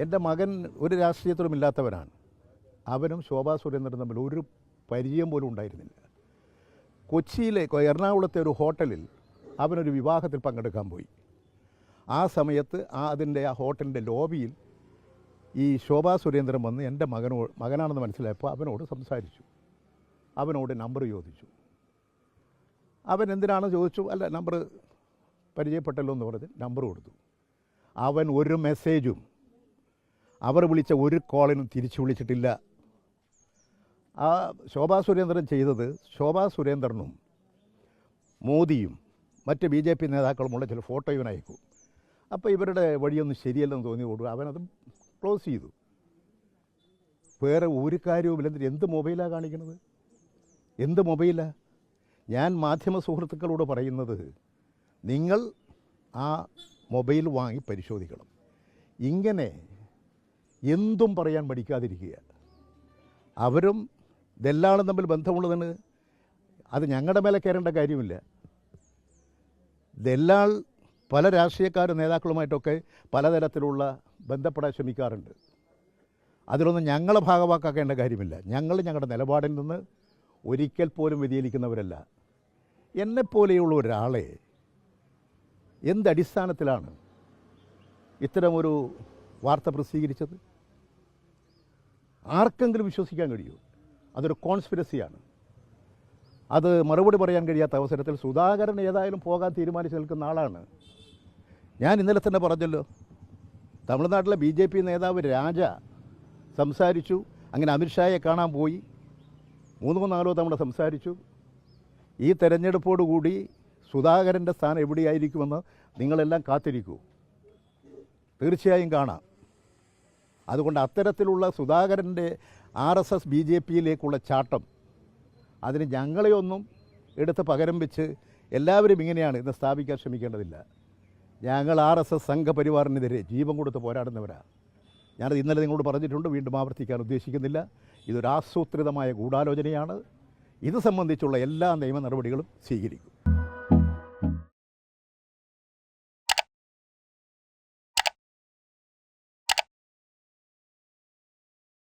എന്റെ മകൻ ഒരു രാഷ്ട്രീയത്തിലും ഇല്ലാത്തവനാണ്. അവനും ശോഭാ സുരേന്ദ്രൻ തമ്മിൽ ഒരു പരിചയം പോലും ഉണ്ടായിരുന്നില്ല. കൊച്ചിയിലെ എറണാകുളത്തെ ഒരു ഹോട്ടലിൽ അവനൊരു വിവാഹത്തിൽ പങ്കെടുക്കാൻ പോയി. ആ സമയത്ത് ആ അതിന്റെ ആ ഹോട്ടലിന്റെ ലോബിയിൽ ഈ ശോഭാ സുരേന്ദ്രൻ വന്ന് എന്റെ മകനോ മകനാണെന്ന് മനസ്സിലായപ്പോൾ അവനോട് സംസാരിച്ചു. അവനോട് നമ്പർ ചോദിച്ചു. അവൻ എന്തിനാണ് ചോദിച്ചു? അല്ല നമ്പർ പരിചയപ്പെട്ടല്ലോ എന്ന് പറഞ്ഞ് നമ്പർ കൊടുത്തു. അവൻ ഒരു മെസ്സേജും അവർ വിളിച്ച ഒരു കോളിനും തിരിച്ചു വിളിച്ചിട്ടില്ല. ആ ശോഭാ സുരേന്ദ്രൻ ചെയ്തത് ശോഭാ സുരേന്ദ്രനും മോദിയും മറ്റ് ബി ജെ പി നേതാക്കളുമുള്ള ചില ഫോട്ടോ ഇവൻ അയക്കും. അപ്പോൾ ഇവരുടെ വഴിയൊന്നും ശരിയല്ലെന്ന് തോന്നി കൊടുക്കുക അവനത് ക്ലോസ് ചെയ്തു. വേറെ ഒരു കാര്യവുമില്ല. എന്നിട്ട് എന്ത് മൊബൈലാണ് കാണിക്കുന്നത് എന്ത് മൊബൈലാണ് ഞാൻ മാധ്യമ സുഹൃത്തുക്കളോട് പറയുന്നത് നിങ്ങൾ ആ മൊബൈൽ വാങ്ങി പരിശോധിക്കണം. ഇങ്ങനെ എന്തും പറയാൻ പഠിക്കാതിരിക്കുക അവരും ഇതെല്ലാം തമ്മിൽ ബന്ധമുള്ളതിന് അത് ഞങ്ങളുടെ മേലെ കയറേണ്ട കാര്യമില്ല. ദല്ലാൾ പല രാഷ്ട്രീയക്കാരും നേതാക്കളുമായിട്ടൊക്കെ പലതരത്തിലുള്ള ബന്ധപ്പെടാൻ ശ്രമിക്കാറുണ്ട്. അതിലൊന്നും ഞങ്ങളെ ഭാഗവാക്കാക്കേണ്ട കാര്യമില്ല. ഞങ്ങൾ ഞങ്ങളുടെ നിലപാടിൽ നിന്ന് ഒരിക്കൽ പോലും വ്യതിചലിക്കുന്നവരല്ല. എന്നെപ്പോലെയുള്ള ഒരാളെ എന്തടിസ്ഥാനത്തിലാണ് ഇത്തരമൊരു വാർത്ത പ്രസിദ്ധീകരിച്ചത്? ആർക്കെങ്കിലും വിശ്വസിക്കാൻ കഴിയൂ. അതൊരു കോൺസ്പിരസിയാണ്. അത് മറുപടി പറയാൻ കഴിയാത്ത അവസരത്തിൽ സുധാകരൻ ഏതായാലും പോകാൻ തീരുമാനിച്ച് നിൽക്കുന്ന ആളാണ്. ഞാൻ ഇന്നലെ തന്നെ പറഞ്ഞല്ലോ. തമിഴ്നാട്ടിലെ ബി ജെ പി നേതാവ് രാജ സംസാരിച്ചു. അങ്ങനെ അമിത്ഷായെ കാണാൻ പോയി. മൂന്നോ നാലോ തവണ സംസാരിച്ചു. ഈ തെരഞ്ഞെടുപ്പോടുകൂടി സുധാകരന്റെ സ്ഥാനം എവിടെയായിരിക്കുമെന്ന് നിങ്ങളെല്ലാം കാത്തിരിക്കൂ. തീർച്ചയായും കാണാം. അതുകൊണ്ട് അത്തരത്തിലുള്ള സുധാകരന്റെ R S S B J പിയിലേക്കുള്ള ചാട്ടം അതിന് ഞങ്ങളെയൊന്നും എടുത്ത് പകരം വെച്ച് എല്ലാവരും ഇങ്ങനെയാണ് ഇന്ന് സ്ഥാപിക്കാൻ ശ്രമിക്കേണ്ടതില്ല. ഞങ്ങൾ ആർ എസ് എസ് സംഘപരിവാറിനെതിരെ ജീവൻ കൊടുത്ത് പോരാടുന്നവരാണ് ഞാനത് ഇന്നലെ നിങ്ങളോട് പറഞ്ഞിട്ടുണ്ട് വീണ്ടും ആവർത്തിക്കാൻ ഉദ്ദേശിക്കുന്നില്ല. ഇതൊരു ആസൂത്രിതമായ ഗൂഢാലോചനയാണ്. ഇത് സംബന്ധിച്ചുള്ള എല്ലാ നിയമ നടപടികളും സ്വീകരിക്കും.